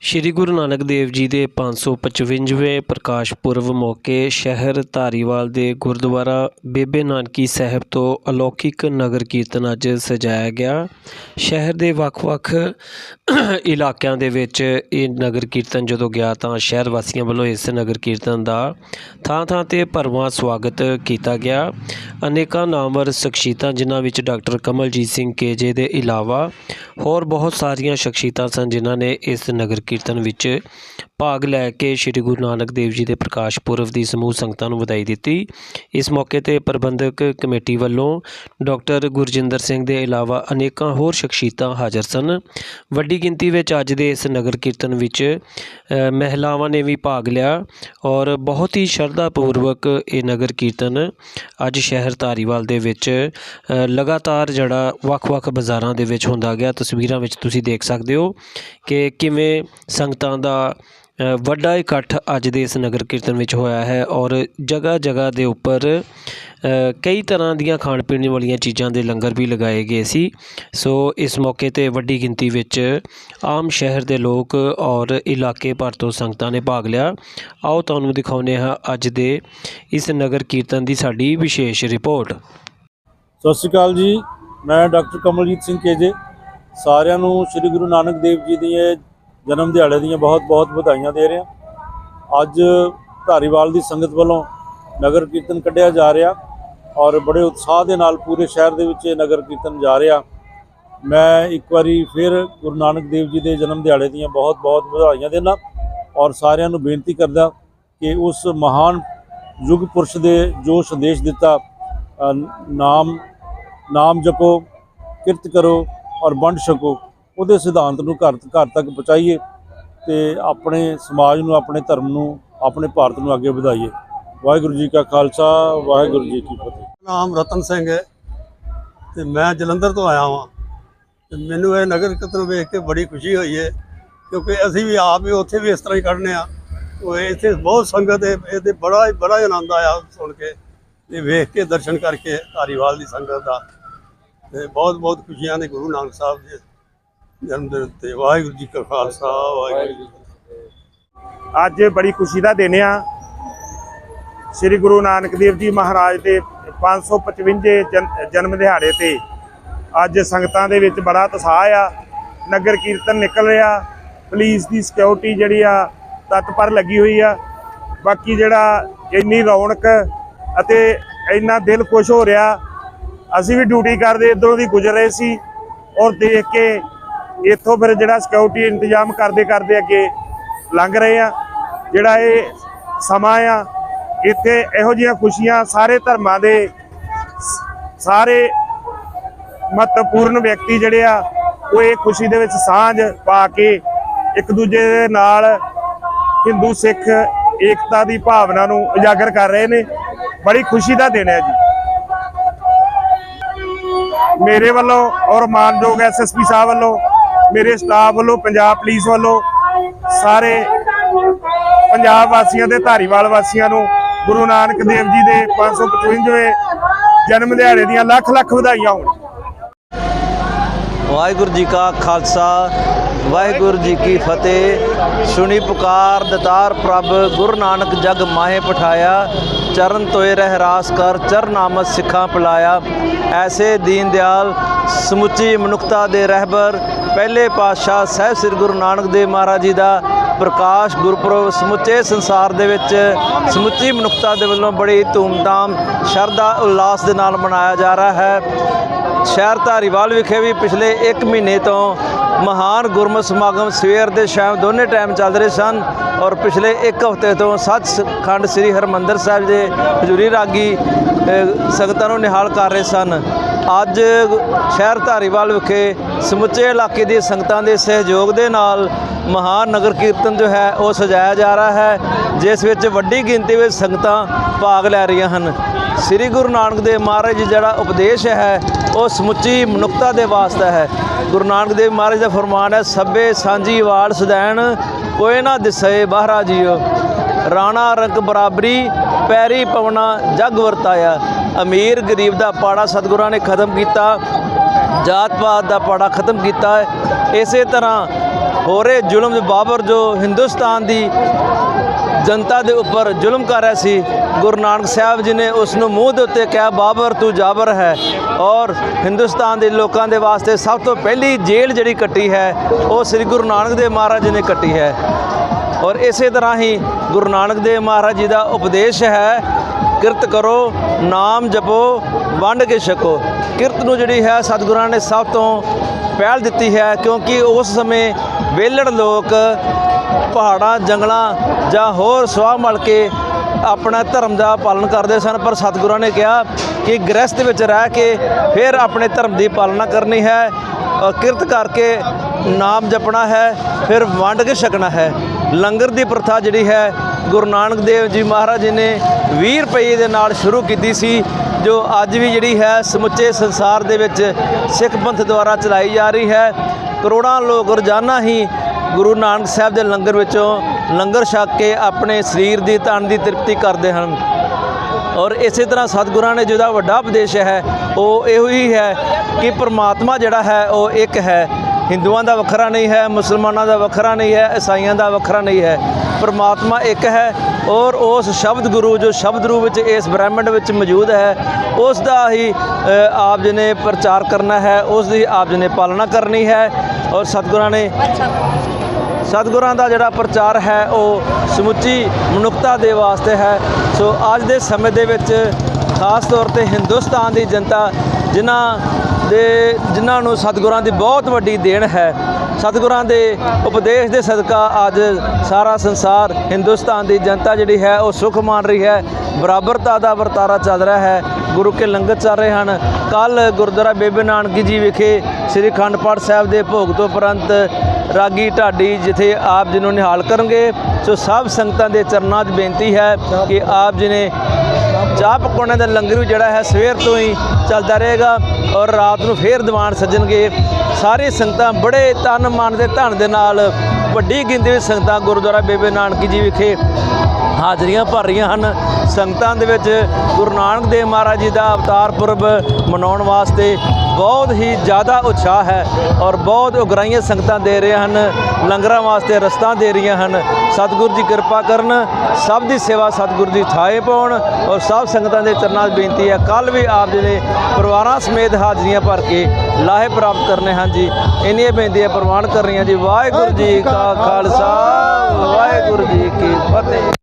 ਸ਼੍ਰੀ ਗੁਰੂ ਨਾਨਕ ਦੇਵ ਜੀ ਦੇ 555ਵੇਂ ਪ੍ਰਕਾਸ਼ ਪੁਰਬ ਮੌਕੇ ਸ਼ਹਿਰ ਧਾਰੀਵਾਲ ਦੇ ਗੁਰਦੁਆਰਾ ਬੇਬੇ ਨਾਨਕੀ ਸਾਹਿਬ ਤੋਂ ਅਲੌਕਿਕ ਨਗਰ ਕੀਰਤਨ ਅੱਜ ਸਜਾਇਆ ਗਿਆ। ਸ਼ਹਿਰ ਦੇ ਵੱਖ-ਵੱਖ ਇਲਾਕਿਆਂ ਦੇ ਵਿੱਚ ਇਹ ਨਗਰ ਕੀਰਤਨ ਜਦੋਂ ਗਿਆ ਤਾਂ ਸ਼ਹਿਰ ਵਾਸੀਆਂ ਵੱਲੋਂ ਇਸ ਨਗਰ ਕੀਰਤਨ ਦਾ ਥਾਂ-ਥਾਂ ਤੇ ਭਰਵਾਂ ਸਵਾਗਤ ਕੀਤਾ ਗਿਆ। ਅਨੇਕਾਂ ਨਾਮਵਰ ਸ਼ਖਸੀਅਤਾਂ, ਜਿਨ੍ਹਾਂ ਵਿੱਚ ਡਾਕਟਰ ਕਮਲਜੀਤ ਸਿੰਘ ਕੇਜੇ ਦੇ ਇਲਾਵਾ ਹੋਰ ਬਹੁਤ ਸਾਰੀਆਂ ਸ਼ਖਸੀਅਤਾਂ ਸਨ, ਜਿਨ੍ਹਾਂ ਨੇ ਇਸ ਨਗਰ ਕੀਰਤਨ ਵਿੱਚ ਭਾਗ ਲੈ ਕੇ ਸ੍ਰੀ ਗੁਰੂ ਨਾਨਕ ਦੇਵ ਜੀ ਦੇ ਪ੍ਰਕਾਸ਼ ਪੁਰਬ ਦੀ ਸਮੂਹ ਸੰਗਤਾਂ ਨੂੰ ਵਧਾਈ ਦਿੱਤੀ। ਇਸ ਮੌਕੇ ਤੇ ਪ੍ਰਬੰਧਕ ਕਮੇਟੀ ਵੱਲੋਂ ਡਾਕਟਰ ਗੁਰਜਿੰਦਰ ਸਿੰਘ ਦੇ ਇਲਾਵਾ ਅਨੇਕਾਂ ਹੋਰ ਸ਼ਖਸੀਅਤਾਂ ਹਾਜ਼ਰ ਸਨ। ਵੱਡੀ ਗਿਣਤੀ ਵਿੱਚ ਅੱਜ ਦੇ ਇਸ ਨਗਰ ਕੀਰਤਨ ਵਿੱਚ ਮਹਿਲਾਵਾਂ ਨੇ ਵੀ ਭਾਗ ਲਿਆ ਔਰ ਬਹੁਤ ਹੀ ਸ਼ਰਧਾ ਪੂਰਵਕ ਇਹ ਨਗਰ ਕੀਰਤਨ ਅੱਜ ਸ਼ਹਿਰ ਧਾਰੀਵਾਲ ਦੇ ਵਿੱਚ ਲਗਾਤਾਰ ਜਿਹੜਾ ਵੱਖ-ਵੱਖ ਬਾਜ਼ਾਰਾਂ ਦੇ ਵਿੱਚ ਹੁੰਦਾ ਗਿਆ। ਤਸਵੀਰਾਂ ਵਿੱਚ ਤੁਸੀਂ ਦੇਖ ਸਕਦੇ ਹੋ ਕਿ ਕਿਵੇਂ ਸੰਗਤਾਂ ਦਾ ਵੱਡਾ ਇਕੱਠ ਅੱਜ ਦੇ ਇਸ ਨਗਰ ਕੀਰਤਨ ਵਿੱਚ ਹੋਇਆ ਹੈ ਔਰ ਜਗ੍ਹਾ ਜਗ੍ਹਾ ਦੇ ਉੱਪਰ ਕਈ ਤਰ੍ਹਾਂ ਦੀਆਂ ਖਾਣ ਪੀਣ ਵਾਲੀਆਂ ਚੀਜ਼ਾਂ ਦੇ ਲੰਗਰ ਵੀ ਲਗਾਏ ਗਏ ਸੀ। ਸੋ ਇਸ ਮੌਕੇ ਤੇ ਵੱਡੀ ਗਿਣਤੀ ਵਿੱਚ ਆਮ ਸ਼ਹਿਰ ਦੇ ਲੋਕ ਔਰ ਇਲਾਕੇ ਭਰ ਤੋਂ ਸੰਗਤਾਂ ਨੇ ਭਾਗ ਲਿਆ। ਆਓ ਤੁਹਾਨੂੰ ਦਿਖਾਉਂਦੇ ਹਾਂ ਅੱਜ ਦੇ ਇਸ ਨਗਰ ਕੀਰਤਨ ਦੀ ਸਾਡੀ ਵਿਸ਼ੇਸ਼ ਰਿਪੋਰਟ। ਸਤਿ ਸ਼੍ਰੀ ਅਕਾਲ ਜੀ, ਮੈਂ ਡਾਕਟਰ ਕਮਲਜੀਤ ਸਿੰਘ ਕੇਜੇ। ਸਾਰਿਆਂ ਨੂੰ ਸ੍ਰੀ ਗੁਰੂ ਨਾਨਕ ਦੇਵ ਜੀ ਦੇ ਜਨਮ ਦਿਹਾੜੇ ਦੀਆਂ ਬਹੁਤ-ਬਹੁਤ ਵਧਾਈਆਂ ਦੇ ਰਿਹਾ। ਅੱਜ ਧਾਰੀਵਾਲ ਦੀ ਸੰਗਤ ਵੱਲੋਂ ਨਗਰ ਕੀਰਤਨ ਕੱਢਿਆ ਜਾ ਰਿਹਾ ਔਰ ਬੜੇ ਉਤਸ਼ਾਹ ਦੇ ਨਾਲ ਪੂਰੇ ਸ਼ਹਿਰ ਦੇ ਵਿੱਚ ਇਹ ਨਗਰ ਕੀਰਤਨ ਜਾ ਰਿਹਾ। ਮੈਂ ਇੱਕ ਵਾਰੀ ਫਿਰ ਗੁਰੂ ਨਾਨਕ ਦੇਵ ਜੀ ਦੇ ਜਨਮ ਦਿਹਾੜੇ ਦੀਆਂ ਬਹੁਤ-ਬਹੁਤ ਵਧਾਈਆਂ ਦੇਣਾ ਔਰ ਸਾਰਿਆਂ ਨੂੰ ਬੇਨਤੀ ਕਰਦਾ ਕਿ ਉਸ ਮਹਾਨ ਯੁੱਗ ਪੁਰਸ਼ ਦੇ ਜੋ ਸੰਦੇਸ਼ ਦਿੱਤਾ ਨਾਮ ਨਾਮ ਜਪੋ, ਕਿਰਤ ਕਰੋ ਔਰ ਵੰਡ ਛਕੋ ਉਹਦੇ ਸਿਧਾਂਤ ਨੂੰ ਘਰ ਘਰ ਤੱਕ ਪਹੁੰਚਾਈਏ ਤੇ ਆਪਣੇ ਸਮਾਜ ਨੂੰ, ਆਪਣੇ ਧਰਮ ਨੂੰ, ਆਪਣੇ ਭਾਰਤ ਨੂੰ ਅੱਗੇ ਵਧਾਈਏ। ਵਾਹਿਗੁਰੂ ਜੀ ਕਾ ਖਾਲਸਾ, ਵਾਹਿਗੁਰੂ ਜੀ ਕੀ ਫਤਿਹ। ਨਾਮ ਰਤਨ ਸਿੰਘ ਹੈ ਤੇ ਮੈਂ ਜਲੰਧਰ ਤੋਂ ਆਇਆ ਹਾਂ ਤੇ ਮੈਨੂੰ ਇਹ ਨਗਰ ਕੀਰਤਨ ਵੇਖ ਕੇ ਬੜੀ ਖੁਸ਼ੀ ਹੋਈ ਹੈ ਕਿਉਂਕਿ ਅਸੀਂ ਵੀ ਆਪ ਵੀ ਉੱਥੇ ਵੀ ਇਸ ਤਰ੍ਹਾਂ ਹੀ ਕੱਢਨੇ ਆ। ਉਹ ਇੱਥੇ ਬਹੁਤ ਸੰਗਤ ਹੈ ਇਹਦੇ ਬੜਾ ਹੀ ਬੜਾ ਹੀ ਆਨੰਦ ਆਇਆ ਸੁਣ ਕੇ। ਤੇ ਵੇਖ ਕੇ ਦਰਸ਼ਨ ਕਰਕੇ ਧਾਰੀਵਾਲ ਦੀ ਸੰਗਤ ਦਾ। ਤੇ ਬਹੁਤ ਬਹੁਤ ਖੁਸ਼ੀਆਂ ਨੇ ਗੁਰੂ ਨਾਨਕ ਸਾਹਿਬ ਜੀ। ਜਨਮ ਦਿਨ ਤੇ ਵਾਹਿਗੁਰੂ ਜੀ ਕਾ ਖਾਲਸਾ, ਵਾਹਿਗੁਰੂ ਜੀ ਅੱਜ ਬੜੀ ਖੁਸ਼ੀ ਦਾ ਦਿਨ ਆ। ਸ੍ਰੀ ਗੁਰੂ ਨਾਨਕ ਦੇਵ ਜੀ ਮਹਾਰਾਜ ਦੇ 555 ਜਨ- ਜਨਮ ਦਿਹਾੜੇ ਤੇ ਅੱਜ ਸੰਗਤਾਂ ਦੇ ਵਿੱਚ ਬੜਾ ਉਤਸ਼ਾਹ ਆ। ਨਗਰ ਕੀਰਤਨ ਨਿਕਲ ਰਿਹਾ। ਪੁਲਿਸ ਦੀ ਸਿਕਿਉਰਿਟੀ ਜਿਹੜੀ ਆ ਤਤਪਰ ਲੱਗੀ ਹੋਈ ਆ। ਬਾਕੀ ਜਿਹੜਾ ਇੰਨੀ ਰੌਣਕ ਅਤੇ ਇੰਨਾ ਦਿਲ ਖੁਸ਼ ਹੋ ਰਿਹਾ, ਅਸੀਂ ਵੀ ਡਿਊਟੀ ਕਰਦੇ, ਇਧਰੋਂ ਦੀ ਗੁਜ਼ਰ ਰਹੇ ਸੀ। ਔਰ ਦੇਖ ਕੇ ਇੱਥੋਂ ਫਿਰ ਜਿਹੜਾ ਸਿਕਿਉਰਿਟੀ ਇੰਤਜ਼ਾਮ ਕਰਦੇ ਕਰਦੇ ਅੱਗੇ ਲੰਘ ਰਹੇ ਆ। ਜਿਹੜਾ ਇਹ ਸਮਾਂ ਆ, ਇੱਥੇ ਇਹੋ ਜਿਹੀਆਂ ਖੁਸ਼ੀਆਂ ਸਾਰੇ ਧਰਮਾਂ ਦੇ ਸਾਰੇ ਮਹੱਤਵਪੂਰਨ ਵਿਅਕਤੀ ਜਿਹੜੇ ਆ, ਉਹ ਇਹ ਖੁਸ਼ੀ ਦੇ ਵਿੱਚ ਸਾਂਝ ਪਾ ਕੇ ਇੱਕ ਦੂਜੇ ਦੇ ਨਾਲ ਹਿੰਦੂ ਸਿੱਖ ਏਕਤਾ ਦੀ ਭਾਵਨਾ ਨੂੰ ਉਜਾਗਰ ਕਰ ਰਹੇ ਨੇ। ਬੜੀ ਖੁਸ਼ੀ ਦਾ ਦਿਨ ਹੈ ਜੀ। ਮੇਰੇ ਵੱਲੋਂ ਔਰ ਮਾਨਯੋਗ ਐਸਐਸਪੀ ਸਾਹਿਬ ਵੱਲੋਂ ਮੇਰੇ ਸਟਾਫ ਵੱਲੋਂ, ਪੰਜਾਬ ਪੁਲਿਸ ਵੱਲੋਂ, ਸਾਰੇ ਪੰਜਾਬ ਵਾਸੀਆਂ ਤੇ ਧਾਰੀਵਾਲ ਵਾਸੀਆਂ ਨੂੰ ਗੁਰੂ ਨਾਨਕ ਦੇਵ ਜੀ ਦੇ 555ਵੇਂ ਜਨਮ ਦਿਹਾੜੇ ਦੀਆਂ ਲੱਖ ਲੱਖ ਵਧਾਈਆਂ ਹੋਣ। ਵਾਹਿਗੁਰੂ ਜੀ ਕਾ ਖਾਲਸਾ, ਵਾਹਿਗੁਰੂ ਜੀ ਕੀ ਫਤਿਹ। ਸੁਣੀ ਪੁਕਾਰ ਦਤਾਰ ਪ੍ਰਭ, ਗੁਰੂ ਨਾਨਕ ਜਗ ਮਾਹੇ ਪਠਾਇਆ। ਚਰਨ ਤੋਏ ਰਹਿ ਰਾਸ ਕਰ, ਚਰਨਾਮਤ ਸਿੱਖਾਂ ਪਿਲਾਇਆ। ਐਸੇ ਦੀਨ ਦਿਆਲ ਸਮੁੱਚੀ ਮਨੁੱਖਤਾ ਦੇ ਰਹਿਬਰ ਪਹਿਲੇ ਪਾਤਸ਼ਾਹ ਸਹਿਬ ਸ੍ਰੀ ਗੁਰੂ ਨਾਨਕ ਦੇਵ ਮਹਾਰਾਜ ਜੀ ਦਾ ਪ੍ਰਕਾਸ਼ ਗੁਰਪੁਰਬ ਸਮੁੱਚੇ ਸੰਸਾਰ ਦੇ ਵਿੱਚ ਸਮੁੱਚੀ ਮਨੁੱਖਤਾ ਦੇ ਵੱਲੋਂ ਬੜੀ ਧੂਮਧਾਮ, ਸ਼ਰਧਾ ਉਲਾਸ ਦੇ ਨਾਲ ਮਨਾਇਆ ਜਾ ਰਿਹਾ ਹੈ। ਸ਼ਹਿਰ ਧਾਰੀਵਾਲ ਵਿਖੇ ਵੀ ਪਿਛਲੇ 1 ਮਹੀਨੇ ਤੋਂ ਮਹਾਨ ਗੁਰਮਤ ਸਮਾਗਮ ਸਵੇਰ ਤੇ ਸ਼ਾਮ ਦੋਨੇ ਟਾਈਮ ਚੱਲ ਰਹੇ ਸਨ ਔਰ ਪਿਛਲੇ 1 ਹਫ਼ਤੇ ਤੋਂ ਸੱਚਖੰਡ ਸ੍ਰੀ ਹਰਮੰਦਰ ਸਾਹਿਬ ਦੇ ਹਜ਼ੂਰੀ ਰਾਗੀ ਸੰਗਤਾਂ ਨੂੰ ਨਿਹਾਲ ਕਰ ਰਹੇ ਸਨ। ਅੱਜ ਸ਼ਹਿਰ ਧਾਰੀਵਾਲ ਵਿਖੇ ਸਮੁੱਚੇ ਇਲਾਕੇ ਦੀ ਸੰਗਤਾਂ ਦੇ ਸਹਿਯੋਗ ਦੇ ਨਾਲ ਮਹਾਨ ਨਗਰ ਕੀਰਤਨ ਜੋ ਹੈ ਉਹ ਸਜਾਇਆ ਜਾ ਰਿਹਾ ਹੈ, ਜਿਸ ਵਿੱਚ ਵੱਡੀ ਗਿਣਤੀ ਵਿੱਚ ਸੰਗਤਾਂ ਭਾਗ ਲੈ ਰਹੀਆਂ ਹਨ। ਸ੍ਰੀ ਗੁਰੂ ਨਾਨਕ ਦੇਵ ਮਹਾਰਾਜ ਜਿਹੜਾ ਉਪਦੇਸ਼ ਹੈ, ਉਹ ਸਮੁੱਚੀ ਮਨੁੱਖਤਾ ਦੇ ਵਾਸਤੇ ਹੈ। ਗੁਰੂ ਨਾਨਕ ਦੇਵ ਮਹਾਰਾਜ ਦਾ ਫਰਮਾਨ ਹੈ, ਸਭੇ ਸਾਂਝੀ ਵਾਲ ਸਦੈਣ ਕੋਈ ਨਾ ਦਿਸੇ ਬਾਹਰਾ ਜੀਓ। ਰਾਣਾ ਰੰਗ ਬਰਾਬਰੀ, ਪੈਰੀ ਪਵਨਾ ਜਗ ਵਰਤਾਇਆ। ਅਮੀਰ ਗਰੀਬ ਦਾ ਪਾੜਾ ਸਤਿਗੁਰਾਂ ਨੇ ਖਤਮ ਕੀਤਾ ਜਾਤ ਪਾਤ ਦਾ ਪਾੜਾ ਖਤਮ ਕੀਤਾ। ਹੈ ਇਸੇ ਤਰ੍ਹਾਂ ਹੋ ਰਹੇ ਜ਼ੁਲਮ ਦੇ ਬਾਬਰ ਜੋ ਹਿੰਦੁਸਤਾਨ ਦੀ ਜਨਤਾ ਦੇ ਉੱਪਰ ਜ਼ੁਲਮ ਕਰ ਰਿਹਾ ਸੀ, ਗੁਰੂ ਨਾਨਕ ਸਾਹਿਬ ਜੀ ਨੇ ਉਸ ਨੂੰ ਮੂੰਹ ਦੇ ਉੱਤੇ ਕਿਹਾ, ਬਾਬਰ ਤੂੰ ਜਾਬਰ ਹੈ ਔਰ ਹਿੰਦੁਸਤਾਨ ਦੇ ਲੋਕਾਂ ਦੇ ਵਾਸਤੇ ਸਭ ਤੋਂ ਪਹਿਲੀ ਜੇਲ੍ਹ ਜਿਹੜੀ ਕੱਟੀ ਹੈ, ਉਹ ਸ੍ਰੀ ਗੁਰੂ ਨਾਨਕ ਦੇਵ ਮਹਾਰਾਜ ਜੀ ਨੇ ਕੱਟੀ ਹੈ। ਔਰ ਇਸੇ ਤਰ੍ਹਾਂ ਹੀ ਗੁਰੂ ਨਾਨਕ ਦੇਵ ਮਹਾਰਾਜ ਜੀ ਦਾ ਉਪਦੇਸ਼ ਹੈ ਕਿਰਤ ਕਰੋ, ਨਾਮ ਜਪੋ, ਵੰਡ ਕੇ ਛਕੋ। ਕਿਰਤ ਨੂੰ ਜਿਹੜੀ ਹੈ ਸਤਿਗੁਰਾਂ ਨੇ ਸਭ ਤੋਂ ਪਹਿਲ ਦਿੱਤੀ ਹੈ, ਕਿਉਂਕਿ ਉਸ ਸਮੇਂ ਵੇਲੜ ਲੋਕ ਪਹਾੜਾਂ, ਜੰਗਲਾਂ ਜਾਂ ਹੋਰ ਸਵਾਹ ਮਲ ਕੇ ਆਪਣਾ ਧਰਮ ਦਾ ਪਾਲਣ ਕਰਦੇ ਸਨ, ਪਰ ਸਤਿਗੁਰਾਂ ਨੇ ਕਿਹਾ ਕਿ ਗ੍ਰਸਥ ਵਿੱਚ ਰਹਿ ਕੇ ਫਿਰ ਆਪਣੇ ਧਰਮ ਦੀ ਪਾਲਣਾ ਕਰਨੀ ਹੈ। ਕਿਰਤ ਕਰਕੇ ਨਾਮ ਜਪਣਾ ਹੈ, ਫਿਰ ਵੰਡ ਕੇ ਛਕਣਾ ਹੈ। ਲੰਗਰ ਦੀ ਪ੍ਰਥਾ ਜਿਹੜੀ ਹੈ ਗੁਰੂ ਨਾਨਕ ਦੇਵ ਜੀ ਮਹਾਰਾਜ ਜੀ ਨੇ 20 ਰੁਪਏ ਦੇ ਨਾਲ ਸ਼ੁਰੂ ਕੀਤੀ ਸੀ, ਜੋ ਅੱਜ ਵੀ ਜਿਹੜੀ ਹੈ ਸਮੁੱਚੇ ਸੰਸਾਰ ਦੇ ਵਿੱਚ ਸਿੱਖ ਪੰਥ ਦੁਆਰਾ ਚਲਾਈ ਜਾ ਰਹੀ ਹੈ। ਕਰੋੜਾਂ ਲੋਕ ਰੋਜ਼ਾਨਾ ਹੀ ਗੁਰੂ ਨਾਨਕ ਸਾਹਿਬ ਦੇ ਲੰਗਰ ਵਿੱਚੋਂ ਲੰਗਰ ਛਕ ਕੇ ਆਪਣੇ ਸਰੀਰ ਦੀ ਤਨ ਦੀ ਤ੍ਰਿਪਤੀ ਕਰਦੇ ਹਨ। ਔਰ ਇਸੇ ਤਰ੍ਹਾਂ ਸਤਿਗੁਰਾਂ ਨੇ ਜਿਹਦਾ ਵੱਡਾ ਉਪਦੇਸ਼ ਹੈ, ਉਹ ਇਹੋ ਹੀ ਹੈ ਕਿ ਪ੍ਰਮਾਤਮਾ ਜਿਹੜਾ ਹੈ, ਉਹ ਇੱਕ ਹੈ। ਹਿੰਦੂਆਂ ਦਾ ਵੱਖਰਾ ਨਹੀਂ ਹੈ, ਮੁਸਲਮਾਨਾਂ ਦਾ ਵੱਖਰਾ ਨਹੀਂ ਹੈ, ਈਸਾਈਆਂ ਦਾ ਵੱਖਰਾ ਨਹੀਂ ਹੈ। ਪਰਮਾਤਮਾ ਇੱਕ ਹੈ ਔਰ ਉਸ ਸ਼ਬਦ ਗੁਰੂ ਜੋ ਸ਼ਬਦ ਰੂਪ ਵਿੱਚ ਇਸ ਬ੍ਰਹਿਮੰਡ ਵਿੱਚ ਮੌਜੂਦ ਹੈ, ਉਸ ਦਾ ਹੀ ਆਪ ਜੀ ਨੇ ਪ੍ਰਚਾਰ ਕਰਨਾ ਹੈ, ਉਸ ਦੀ ਆਪ ਜੀ ਨੇ ਪਾਲਣਾ ਕਰਨੀ ਹੈ ਔਰ ਸਤਿਗੁਰਾਂ ਨੇ ਸਤਿਗੁਰਾਂ ਦਾ ਜਿਹੜਾ ਪ੍ਰਚਾਰ ਹੈ, ਉਹ ਸਮੁੱਚੀ ਮਨੁੱਖਤਾ ਦੇ ਵਾਸਤੇ ਹੈ। ਸੋ ਅੱਜ ਦੇ ਸਮੇਂ ਦੇ ਵਿੱਚ ਖਾਸ ਤੌਰ ਤੇ ਹਿੰਦੁਸਤਾਨ ਦੀ ਜਨਤਾ ਜਿਨ੍ਹਾਂ ਦੇ ਜਿਨ੍ਹਾਂ ਨੂੰ ਸਤਿਗੁਰਾਂ ਦੀ ਬਹੁਤ ਵੱਡੀ ਦੇਣ ਹੈ। ਸਤਿਗੁਰਾਂ ਦੇ ਉਪਦੇਸ਼ ਦੇ ਸਦਕਾ ਅੱਜ ਸਾਰਾ ਸੰਸਾਰ ਹਿੰਦੁਸਤਾਨ ਦੀ ਜਨਤਾ ਜਿਹੜੀ ਹੈ, ਉਹ ਸੁਖ ਮਾਣ ਰਹੀ ਹੈ। ਬਰਾਬਰਤਾ ਦਾ ਵਰਤਾਰਾ ਚੱਲ ਰਿਹਾ ਹੈ। ਗੁਰੂ ਕੇ ਲੰਗਰ ਚੱਲ ਰਹੇ ਹਨ। ਕੱਲ ਗੁਰਦੁਆਰਾ ਬੇਬੇ ਨਾਨਕੀ ਜੀ ਵਿਖੇ ਸ੍ਰੀ ਅਖੰਡ ਪਾਠ ਸਾਹਿਬ ਦੇ ਭੋਗ ਤੋਂ ਉਪਰੰਤ ਰਾਗੀ ਢਾਡੀ ਜਿੱਥੇ ਆਪ ਜੀ ਨੂੰ ਨਿਹਾਲ ਕਰਨਗੇ। ਸੋ ਸਭ ਸੰਗਤਾਂ ਦੇ ਚਰਨਾਂ 'ਚ ਬੇਨਤੀ ਹੈ ਕਿ ਆਪ ਜੀ ਨੇ ਚਾਹ ਪਕੌੜਿਆਂ ਦਾ ਲੰਗਰ ਵੀ ਜਿਹੜਾ ਹੈ ਸਵੇਰ ਤੋਂ ਹੀ ਚੱਲਦਾ ਰਹੇਗਾ ਔਰ ਰਾਤ ਨੂੰ ਫੇਰ ਦੀਵਾਨ ਸੱਜਣਗੇ। ਸਾਰੀ ਸੰਗਤਾਂ ਬੜੇ ਤਨ ਮਨ ਦੇ ਧਨ ਦੇ ਨਾਲ ਵੱਡੀ ਗਿਣਤੀ ਵਿੱਚ ਸੰਗਤਾਂ ਗੁਰਦੁਆਰਾ ਬੇਬੇ ਨਾਨਕੀ ਜੀ ਵਿਖੇ ਹਾਜ਼ਰੀਆਂ ਭਰ ਰਹੀਆਂ ਹਨ। ਸੰਗਤਾਂ ਦੇ ਵਿੱਚ ਗੁਰੂ ਨਾਨਕ ਦੇਵ ਮਹਾਰਾਜ ਜੀ ਦਾ ਅਵਤਾਰ ਪੁਰਬ ਮਨਾਉਣ ਵਾਸਤੇ ਬਹੁਤ ਹੀ ਜ਼ਿਆਦਾ ਉਤਸ਼ਾਹ ਹੈ ਔਰ ਬਹੁਤ ਉਗਰਾਈਆਂ ਸੰਗਤਾਂ ਦੇ ਰਹੇ ਹਨ, ਲੰਗਰਾਂ ਵਾਸਤੇ ਰਸਤਾ ਦੇ ਰਹੀਆਂ ਹਨ। ਸਤਿਗੁਰੂ ਜੀ ਕਿਰਪਾ ਕਰਨ, ਸਭ ਦੀ ਸੇਵਾ ਸਤਿਗੁਰੂ ਦੀ ਥਾਏ ਪਾਉਣ ਔਰ ਸਭ ਸੰਗਤਾਂ ਦੇ ਚਰਨਾਂ 'ਚ ਬੇਨਤੀ ਹੈ ਕੱਲ ਵੀ ਆਪ ਜੀ ਨੇ ਪਰਿਵਾਰਾਂ ਸਮੇਤ ਹਾਜ਼ਰੀਆਂ ਭਰ ਕੇ ਲਾਹੇ ਪ੍ਰਾਪਤ ਕਰਨੇ ਹਨ ਜੀ। ਇੰਨੀਆਂ ਬੇਨਤੀਆਂ ਪ੍ਰਵਾਨ ਕਰ ਰਹੀਆਂ ਜੀ। ਵਾਹਿਗੁਰੂ ਜੀ ਕਾ ਖਾਲਸਾ, ਵਾਹਿਗੁਰੂ ਜੀ ਕੀ ਫਤਿਹ।